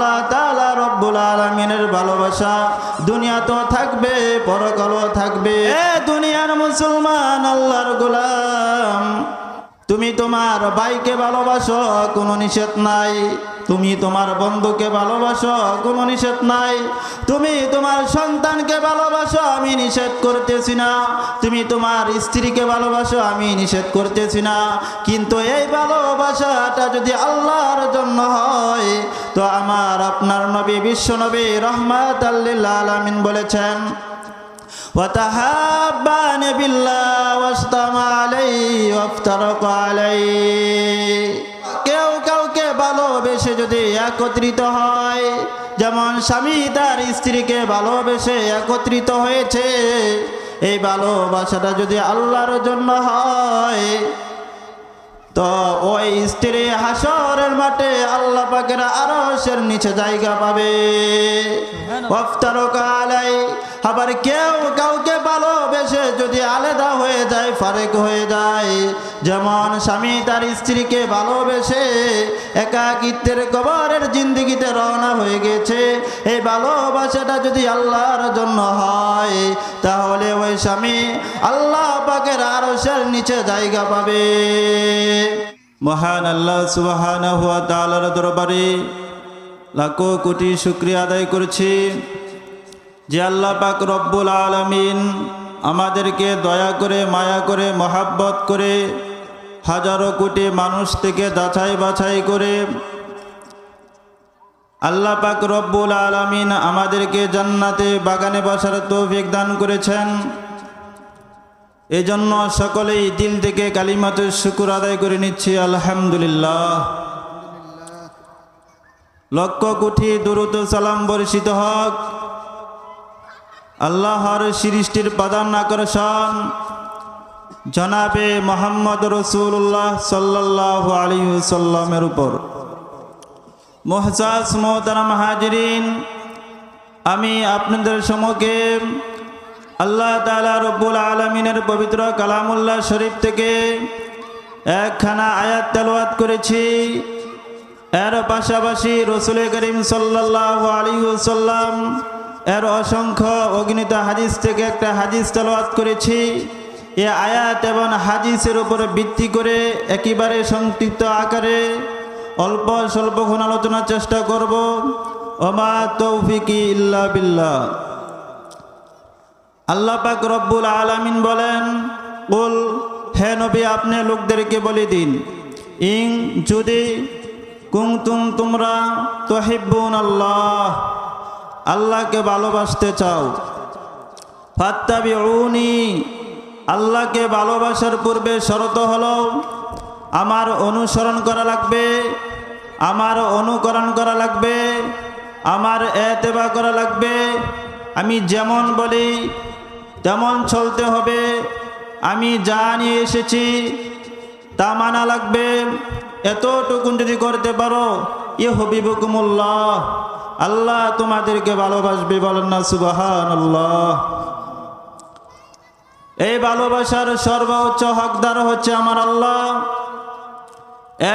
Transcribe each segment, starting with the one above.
আল্লাহ তালা রব্বুল আলমিনের ভালোবাসা দুনিয়া তো থাকবে, পরকালও থাকবে। এ দুনিয়ার মুসলমান, আল্লাহর গোলাম। তুমি তোমার ভাইকে ভালোবাসো, কোনো নিষেধ নাই। তুমি তোমার বন্ধুকে ভালোবাসো, কোনো নিষেধ নাই। তুমি তোমার সন্তানকে ভালোবাসো, আমি নিষেধ করতেছি না। তুমি তোমার স্ত্রীকে ভালোবাসো, আমি নিষেধ করতেছি না। কিন্তু এই ভালোবাসাটা যদি আল্লাহর জন্য হয়, তো আমার আপনার নবী, বিশ্ব নবী রহমাত আল্লিল্লাহ আলামিন বলেছেন وتحابان بالله واجتمع عليه وافترق عليه কেউ কাউকে ভালোবেসে যদি একত্রিত হয় যেমন স্বামী তার স্ত্রীকে ভালোবেসে একত্রিত হয়েছে এই ভালোবাসাটা যদি আল্লাহর জন্য হয় তো ওই স্ত্রী হাসরের মাঠে আল্লাহ পাকের আরশের নিচে জায়গা পাবে। আলাই। আবার কেউ কাউকে ভালোবেসে যদি আলাদা হয়ে যায় ফারেক হয়ে যায়। যেমন স্বামী তার স্ত্রীকে ভালোবেসে একাকিত্বের কবরের জিন্দিগিতে রওনা হয়ে গেছে। এই ভালোবাসাটা যদি আল্লাহর জন্য হয় তাহলে ওই স্বামী আল্লাহ পাকের আরশের নিচে জায়গা পাবে। মহান আল্লাহ সুবাহান হুয়া তালার দরবারে লাখো কোটি শুক্রিয়া আদায় করছি যে আল্লাহ পাক রব্বুল আলমিন আমাদেরকে দয়া করে, মায়া করে, মহাব্বত করে হাজারো কোটি মানুষ থেকে যাচাই বাছাই করে আল্লাহ পাক রব্বুল আলমিন আমাদেরকে জান্নাতে বাগানে বসার তৌফিক দান করেছেন। এজন্য সকলেই দিল থেকে কালিমাতে শুকুর আদায় করে নিচ্ছি, আলহামদুলিল্লাহ। লক্ষ কোটি দ্রুত সালাম বর্ষিত হক। আল্লাহর সৃষ্টির প্রধান আকর্ষণ। জনাবে মোহাম্মদ রসুল্লাহ সাল্লাহ আলী সাল্লামের উপর। মোহসাস মোহতারাম হাজরিন, আমি আপনাদের সম্মুখে আল্লাহ তালা রব্বুল আলমিনের পবিত্র কালামুল্লাহ শরীফ থেকে একখানা আয়াত তেলওয়াত করেছি। এর পাশাপাশি রসুল করিম সাল্লাহ আলী সাল্লাম এর অসংখ্য অগ্নিত হাদিস থেকে একটা হাদিস তেলওয়াত করেছি। এ আয়াত এবং হাদিসের উপরে ভিত্তি করে একেবারে সংক্ষিপ্ত আকারে অল্প স্বল্পক্ষণ আলোচনার চেষ্টা করব। ওমা তৌফিকি ইল্লা বিল্লাহ। আল্লাহ পাক রব্বুল আলামিন বলেন বল হে নবী, আপনি লোকদেরকে বলে দিন, ইং যদি কুংতুম তোমরা তহিব্বুন আল্লাহ আল্লাহকে ভালোবাসতে চাও, ফাত্তাবিউনি, আল্লাহকে ভালোবাসার পূর্বে শরত হলো, আমার অনুসরণ করা লাগবে, আমার অনুকরণ করা লাগবে, আমার এতেবা করা লাগবে, আমি যেমন বলি তেমন চলতে হবে। আমি যা নিয়ে এসেছি, তা মানা লাগবে। এতটুকুন যদি করতে পারো, এ হবিবুকুমুল্লাহ। আল্লাহ তোমাদেরকে ভালোবাসবে বলেন না সুবাহান এই ভালোবাসার সর্বোচ্চ হকদার হচ্ছে আমার আল্লাহ।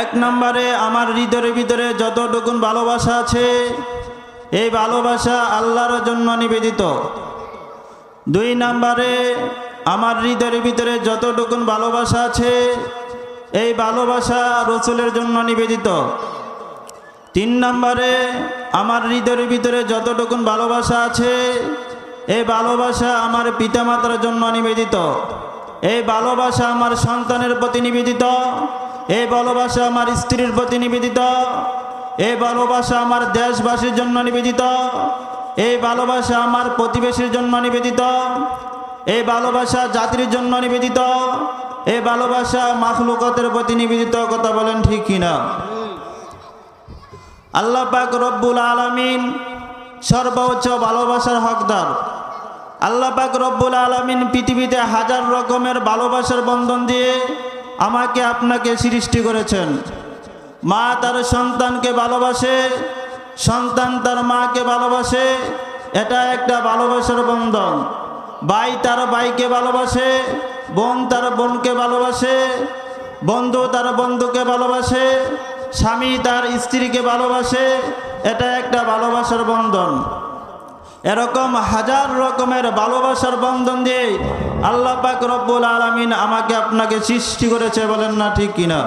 এক নম্বরে আমার হৃদয়ের ভিতরে যতটুকুন ভালোবাসা আছে, এই ভালোবাসা আল্লাহর জন্য নিবেদিত। দুই নম্বরে, আমার হৃদয়ের ভিতরে যতটুকুন ভালোবাসা আছে, এই ভালোবাসা রসুলের জন্য নিবেদিত। তিন নম্বরে, আমার হৃদয়ের ভিতরে যতটুকুন ভালোবাসা আছে, এই ভালোবাসা আমার পিতামাতার জন্য নিবেদিত। এই ভালোবাসা আমার সন্তানের প্রতি নিবেদিত। এই ভালোবাসা আমার স্ত্রীর প্রতি নিবেদিত। এই ভালোবাসা আমার দেশবাসীর জন্য নিবেদিত। এই ভালোবাসা আমার প্রতিবেশীর জন্য নিবেদিত। এই ভালোবাসা জাতির জন্য নিবেদিত। এই ভালোবাসা মাখলুকতের প্রতি নিবেদিত কথা বলেন ঠিক কিনা? আল্লাহ পাক রব্বুল আলমিন সর্বোচ্চ ভালোবাসার হকদার। আল্লাহ পাক রব্বুল আলমিন পৃথিবীতে হাজার রকমের ভালোবাসার বন্ধন দিয়ে আমাকে আপনাকে সৃষ্টি করেছেন। মা তার সন্তানকে ভালোবাসে সন্তান তার মাকে ভালোবাসে, এটা একটা ভালোবাসার বন্ধন। ভাই তার ভাইকে ভালোবাসে, বোন তার বোনকে ভালোবাসে, বন্ধু তার বন্ধুকে ভালোবাসে, স্বামী তার স্ত্রীকে ভালোবাসে, এটা একটা ভালোবাসার বন্ধন। এরকম হাজার রকমের ভালোবাসার বন্ধন দিয়ে আল্লাহ পাক রব্বুল আলমিন আমাকে আপনাকে সৃষ্টি করেছে, বলেন না ঠিক কিনা?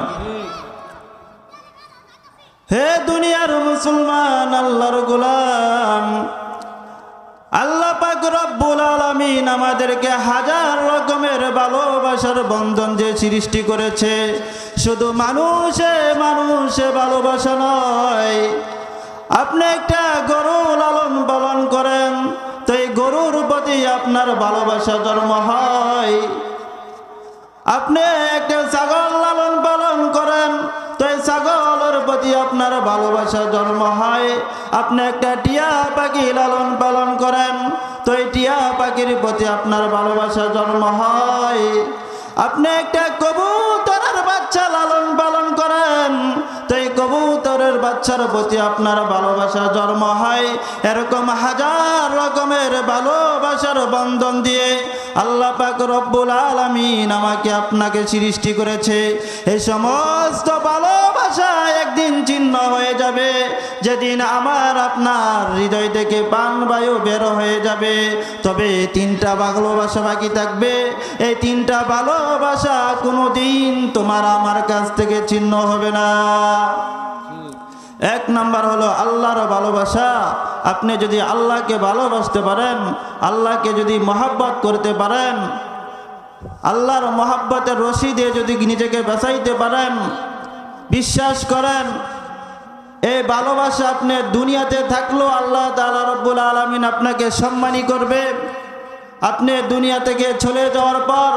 হে দুনিয়ার মুসলমান, আল্লাহর গোলাম। আল্লাহ পাক রব্বুল আলামিন আমাদেরকে হাজার রকমের ভালোবাসার বন্ধন যে সৃষ্টি করেছে, শুধু মানুষে মানুষে ভালোবাসা নয়। আপনি একটা গরু লালন পালন করেন, তো এই গরুর প্রতি আপনার ভালোবাসা জন্ম হয়। আপনি একটা ছাগল লালন পালন করেন প্রতি আপনার ভালোবাসা জন্ম হয়, আপনি একটা টিয়া পাখি লালন পালন করেন। তো এই টিয়া পাখির প্রতি আপনার ভালোবাসা জন্ম হয়। আপনি একটা কবুতরের বাচ্চা লালন পালন করেন। তো এই কবুতরের বাচ্চার প্রতি আপনার ভালোবাসা জন্ম হয়। এরকম হাজার রকমের ভালোবাসার বন্ধন দিয়ে আল্লাহ পাক রব্বুল আলামিন আমাকে আপনাকে সৃষ্টি করেছে। এই সমস্ত ভালোবাসা একদিন চিহ্ন হয়ে যাবে। যেদিন আমার আপনার হৃদয় থেকে বায়ু বের হয়ে যাবে। তবে তিনটা ভালোবাসা বাকি থাকবে। এই তিনটা ভালোবাসা কোনো দিন তোমার আমার কাছ থেকে চিহ্ন হবে না। এক নাম্বার হলো আল্লাহর ভালোবাসা। আপনি যদি আল্লাহকে ভালোবাসতে পারেন, আল্লাহকে যদি মহাব্বত করতে পারেন, আল্লাহর মহাব্বতের রশি দিয়ে যদি নিজেকে বাঁচাইতে পারেন বিশ্বাস করেন এই ভালোবাসা আপনি দুনিয়াতে থাকলেও আল্লাহ তালা রব্বুল আলমিন আপনাকে সম্মানী করবে। আপনি দুনিয়া থেকে চলে যাওয়ার পর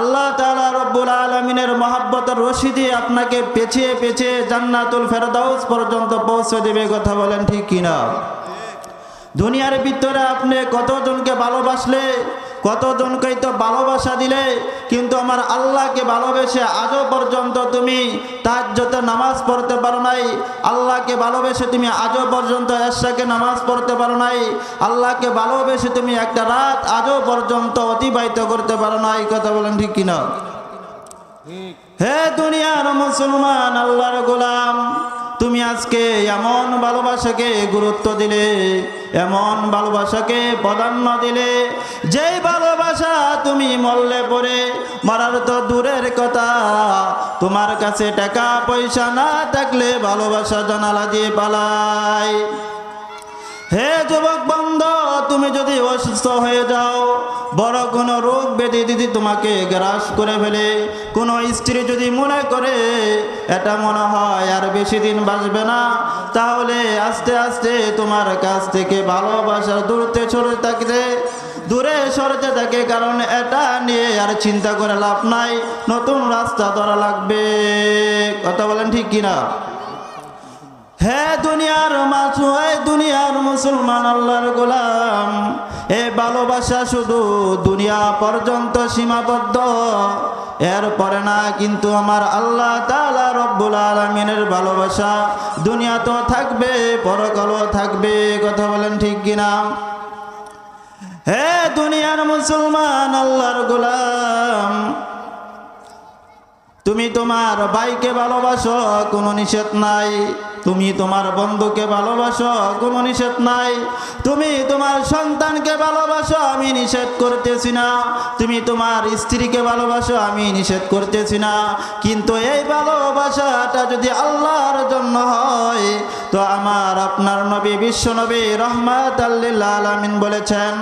আল্লাহ তালা রব্বুল আলমিনের মহাব্বতের রশি দিয়ে আপনাকে পেছিয়ে পেছিয়ে জান্নাতুল ফেরদাউস পর্যন্ত পৌঁছে দেবে, কথা বলেন ঠিক কিনা? দুনিয়ার ভিতরে আপনি কতজনকে ভালোবাসলে কতজনকেই তো ভালোবাসা দিলে, কিন্তু আমার আল্লাহকে ভালোবেসে আজও পর্যন্ত তুমি তার যত নামাজ পড়তে পারো নাই, আল্লাহকে ভালোবেসে তুমি আজও পর্যন্ত এরশাকে নামাজ পড়তে পারো নাই, আল্লাহকে ভালোবেসে তুমি একটা রাত আজও পর্যন্ত অতিবাহিত করতে পারো না এই কথা বলেন ঠিক কিনা? হে দুনিয়ার মুসলমান, আল্লাহর গোলাম, তুমি আজকে এমন ভালোবাসাকে গুরুত্ব দিলে এমন ভালোবাসাকে প্রাধান্য দিলে, যেই ভালোবাসা তুমি মরলে পরে মরার তো দূরের কথা। তোমার কাছে টাকা পয়সা না থাকলে ভালোবাসা জানালা দিয়ে পালায় হে যুবক বন্ধ, তুমি যদি অসুস্থ হয়ে যাও, বড় কোনো রোগ ব্যাধি যদি তোমাকে গ্রাস করে ফেলে, কোনো স্ত্রী যদি মনে করে, এটা মনে হয় আর বেশি দিন বাঁচবে না, তাহলে আস্তে আস্তে তোমার কাছ থেকে ভালোবাসার দূরতে সরে থাকতে, দূরে সরতে থাকে, কারণ এটা নিয়ে আর চিন্তা করে লাভ নাই। নতুন রাস্তা ধরা লাগবে। কথা বলেন ঠিক কিনা? হে দুনিয়ার মাছু, হে দুনিয়ার মুসলমান, আল্লাহর গোলাম। এ ভালোবাসা শুধু দুনিয়া পর্যন্ত সীমাবদ্ধ। এরপরে না, কিন্তু আমার আল্লাহ তালা রব্বুল আলমিনের ভালোবাসা দুনিয়া তো থাকবে, পরকালও থাকবে, কথা বলেন ঠিক কিনা? হে দুনিয়ার মুসলমান, আল্লাহর গোলাম, তুমি তোমার বাইকে ভালোবাসো, কোনো নিষেধ নাই। তুমি তোমার বন্ধুকে ভালোবাসো কোনো নিষেধ নাই তুমি তোমার সন্তানকে ভালোবাসো আমি নিষেধ করতেছি না তুমি তোমার স্ত্রীকে ভালোবাসো আমি নিষেধ করতেছি না কিন্তু এই ভালোবাসাটা যদি আল্লাহর জন্য হয় তো আমার আপনার নবী বিশ্ব নবী রহমাত আল্লিল্লা আলমিন বলেছেন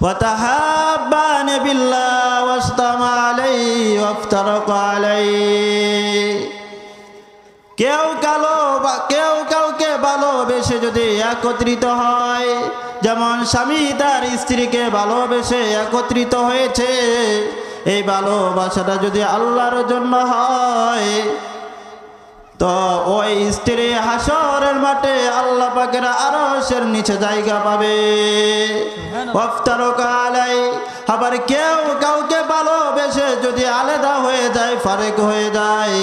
وتحابان بالله واجتمع عليه وافترق عليه কেউ কালো বা কেউ কাউকে ভালোবেসে যদি একত্রিত হয় যেমন স্বামী তার স্ত্রীকে ভালোবেসে একত্রিত হয়েছে এই ভালোবাসাটা যদি আল্লাহর জন্য হয় তো ওই স্ত্রী হাসরের মাঠে আল্লাহ পাকের আরশের নিচে জায়গা পাবে। আলাই আবার কেউ কাউকে ভালোবেসে যদি আলাদা হয়ে যায়, ফারেক হয়ে যায়।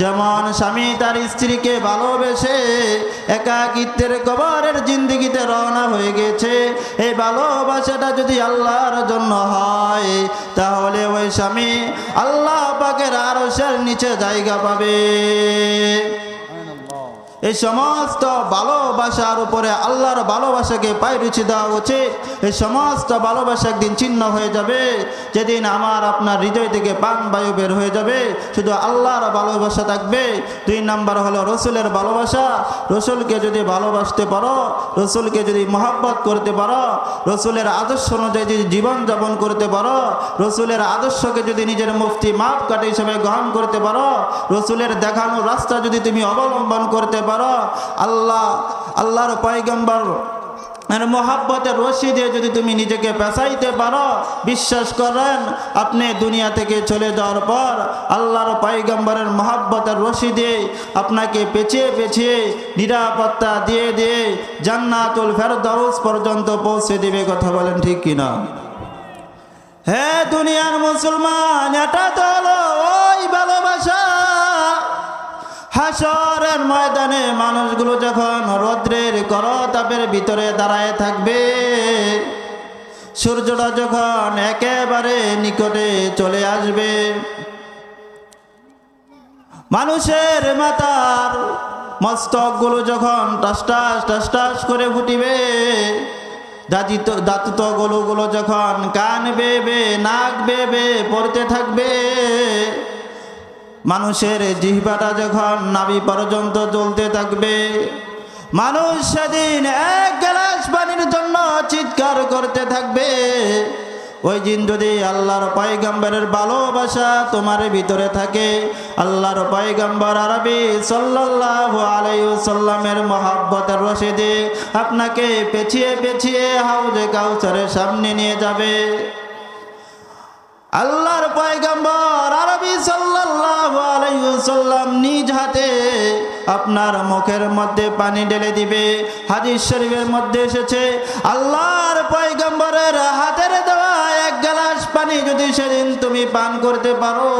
যেমন স্বামী তার স্ত্রীকে ভালোবেসে একাকিত্বের কবরের জিন্দিগিতে রওনা হয়ে গেছে। এই ভালোবাসাটা যদি আল্লাহর জন্য হয়, তাহলে ওই স্বামী আল্লাহ পাকের আরশের নিচে জায়গা পাবে। এই সমস্ত ভালোবাসার উপরে আল্লাহর ভালোবাসাকে পায়রুচি দেওয়া উচিত এই সমস্ত ভালোবাসা একদিন চিহ্ন হয়ে যাবে। যেদিন আমার আপনার হৃদয় থেকে পান বায়ু বের হয়ে যাবে। শুধু আল্লাহর ভালোবাসা থাকবে। দুই নাম্বার হলো রসুলের ভালোবাসা। রসুলকে যদি ভালোবাসতে পারো, রসুলকে যদি মহাব্বত করতে পারো, রসুলের আদর্শ অনুযায়ী যদি জীবনযাপন করতে পারো, রসুলের আদর্শকে যদি নিজের মুফতি মাপ কাটে হিসেবে গ্রহণ করতে পারো, রসুলের দেখানো রাস্তা যদি তুমি অবলম্বন করতে পারো আল্লাহ, আল্লাহর পয়গম্বর আর মোহাব্বতের রশি দিয়ে যদি তুমি নিজেকে পেঁচাইতে পারো, বিশ্বাস করেন আপনি দুনিয়া থেকে চলে যাওয়ার পর আল্লাহর পাইগম্বরের মোহাব্বতের রশি দিয়ে আপনাকে পেঁচিয়ে পেঁচিয়ে নিরাপত্তা দিয়ে দিয়ে জান্নাতুল ফেরদাউস পর্যন্ত পৌঁছে দিবে কথা বলেন ঠিক কিনা? হে দুনিয়ার মুসলমান, এটা তো হলো ওই ভালোবাসা হাসরের ময়দানে মানুষগুলো যখন রৌদ্রের করতাপের ভিতরে দাঁড়ায় থাকবে, সূর্যটা যখন একেবারে নিকটে চলে আসবে, মানুষের মাথার মস্তকগুলো যখন টাস টাস টাস টাস করে ফুটিবে, দাঁতিত দাঁতুত গলুগুলো যখন কান বেবে নাক বেবে পড়তে থাকবে মানুষের জিহ্বাটা যখন নাভি পর্যন্ত জ্বলতে থাকবে, মানুষ সেদিন এক গ্লাস পানির জন্য চিৎকার করতে থাকবে। ওই দিন যদি আল্লাহর পয়গম্বরের ভালোবাসা তোমার ভিতরে থাকে, আল্লাহর পয়গম্বর আরবি সাল্লাল্লাহু আলাইহি সাল্লামের মহাব্বতের রশিদে আপনাকে পেছিয়ে পেছিয়ে হাউজে কাউসারের সামনে নিয়ে যাবে। আল্লাহর পয়গম্বর সাল্লাম নিজ হাতে আপনার মুখের মধ্যে পানি ঢেলে দিবে। হাদিস শরীফের মধ্যে এসেছে, আল্লাহর পয়গম্বরের হাতের দেওয়া এক গ্লাস পানি যদি সেদিন তুমি পান করতে পারো